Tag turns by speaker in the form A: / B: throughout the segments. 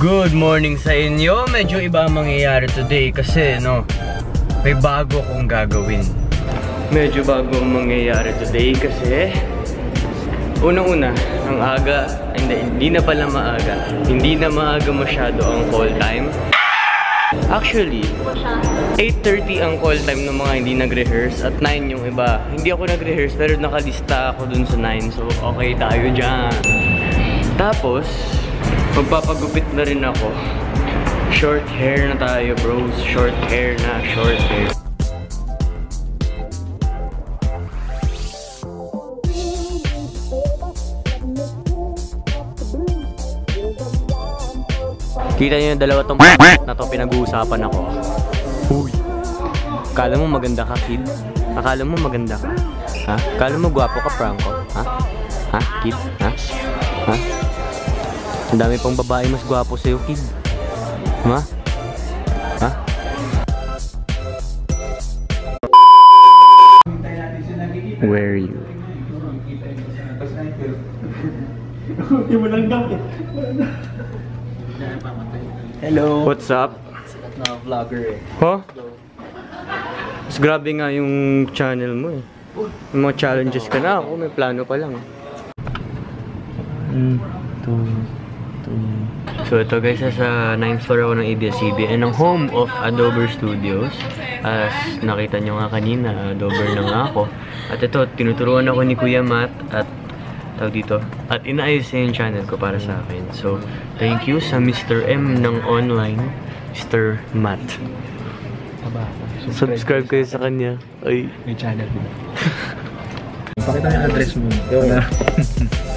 A: Good morning sa inyo. Medyo iba ang mangyayari today kasi no, may bago akong gagawin. Medyo bago ang mangyayari today kasi unang-una, ang aga, hindi, hindi na pala maaga. Hindi na maaga masyado ang call time. Actually, 8.30 ang call time ng mga hindi nag-rehearse at 9 yung iba. Hindi ako nag-rehearse pero nakalista ako dun sa 9 so okay tayo dyan. Tapos, magpapagupit na rin ako. Short hair na tayo bros. Short hair na, short hair. Kita niyo yung dalawa tong na to pinag-uusapan ako. Uy. Kala mo maganda ka, kid? Akala mo maganda ka? Ha? Kala mo gwapo ka, Franco? Ha? Ha, kid? Ha? Ha? Ang dami pang babae mas gwapo sa'yo, kid. Ha? Ha? Where are you?
B: Hello.
A: What's up?
B: Sikat na vlogger eh.
A: Huh? Mas grabe nga yung channel mo eh. May mga challenges ka na ako, may plano pa lang. Mm, two, So ito guys, sa 9th floor ako ng ABS-CBN, ang home of Adobe Studios. As nakita nyo nga kanina, Adobe na nga ako. At ito, tinuturuan ako ni Kuya Matt at tawag dito. At inaayos niya yung channel ko para sa akin. So, thank you sa Mr. M ng online, Mr. Matt.
B: Aba,
A: Subscribe kayo sa kanya. Ay,
B: May channel din. Pakita yung address mo. Yung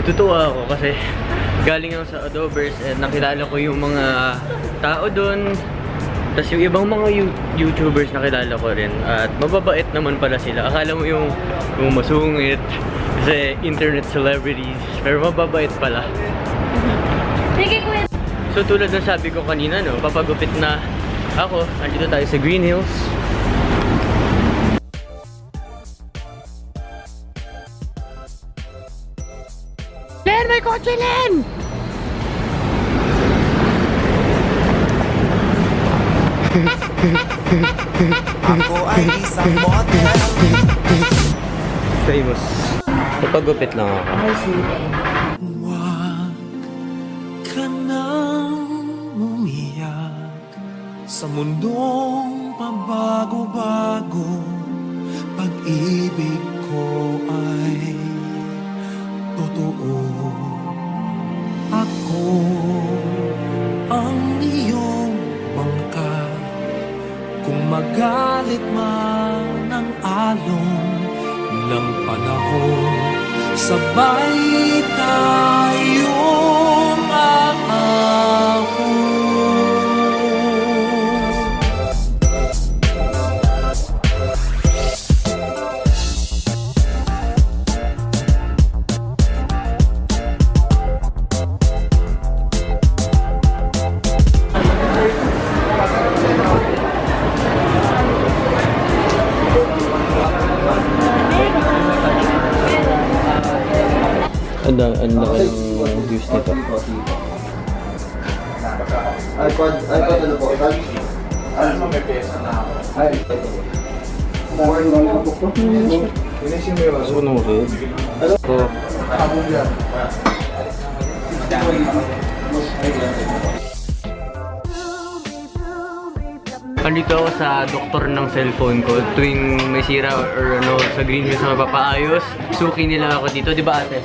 A: Natutuwa ako kasi galing ako sa Adobers and nakilala ko yung mga tao doon. Tapos yung ibang mga you- YouTubers nakilala ko rin. At mababait naman pala sila. Akala mo yung, yung masungit kasi internet celebrities. Pero mababait pala.
C: Sige, kuya.
A: So tulad ng sabi ko kanina, no, papagupit na ako. Andito tayo sa Green Hills. Len, may kotse, Len!
D: Ako ay isang model
A: Famous. Papagupit lang ako.
D: Huwag ka nang umiyak Sa mundong pabago-bago Pag-ibig ko magalit man ang alon ng panahon Sabay tayong
A: Ang da- ang laki ng views nito.
E: iPod, iPod ano po? Ano mo may pesa na ako? Ay. Finisin mo yung
A: Gusto ko nung red. Ito.
E: Abog yan.
A: Andito ako sa doktor ng cellphone ko tuwing may sira or ano sa Green Hills na mapapaayos. Suki nila ako dito, di ba ate?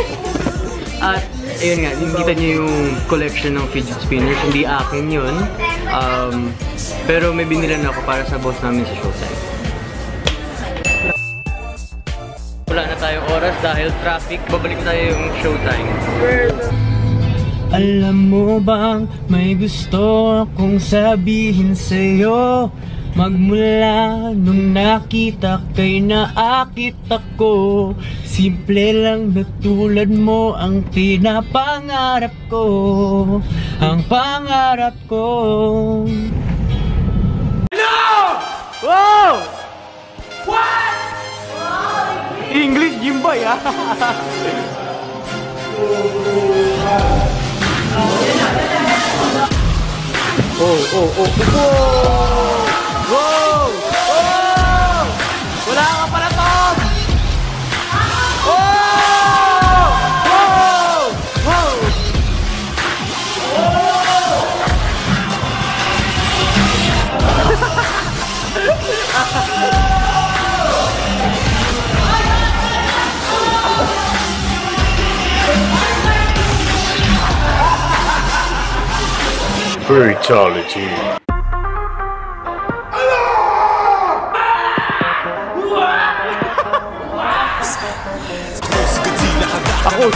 A: At ayun nga, nakita niyo yung collection ng fidget spinners. Hindi akin yun. Um, pero may binilan ako para sa boss namin sa Showtime. Wala na tayong oras dahil traffic. Babalik tayo yung Showtime. Alam mo bang may gusto akong sabihin sa'yo Magmula nung nakita kay naakit ako Simple lang na tulad mo ang pinapangarap ko Ang pangarap ko No! Wow! What? English Jimbay ah. oh, oh, oh,
F: Fatality.
D: Ako,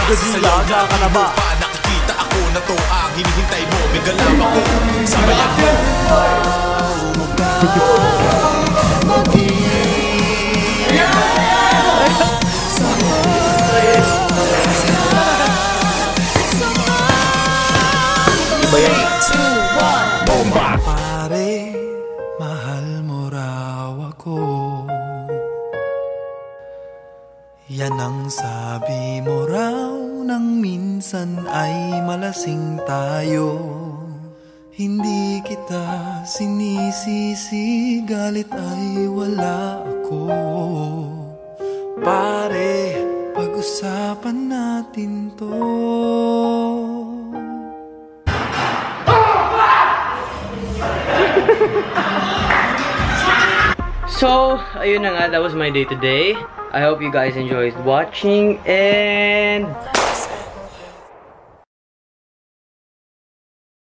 D: ako Yan ang sabi mo raw nang minsan ay malasing tayo. Hindi kita sinisisi, galit ay wala ako. Pare, pag-usapan natin to
A: So, ayun na nga, that was my day today. I hope you guys enjoyed watching and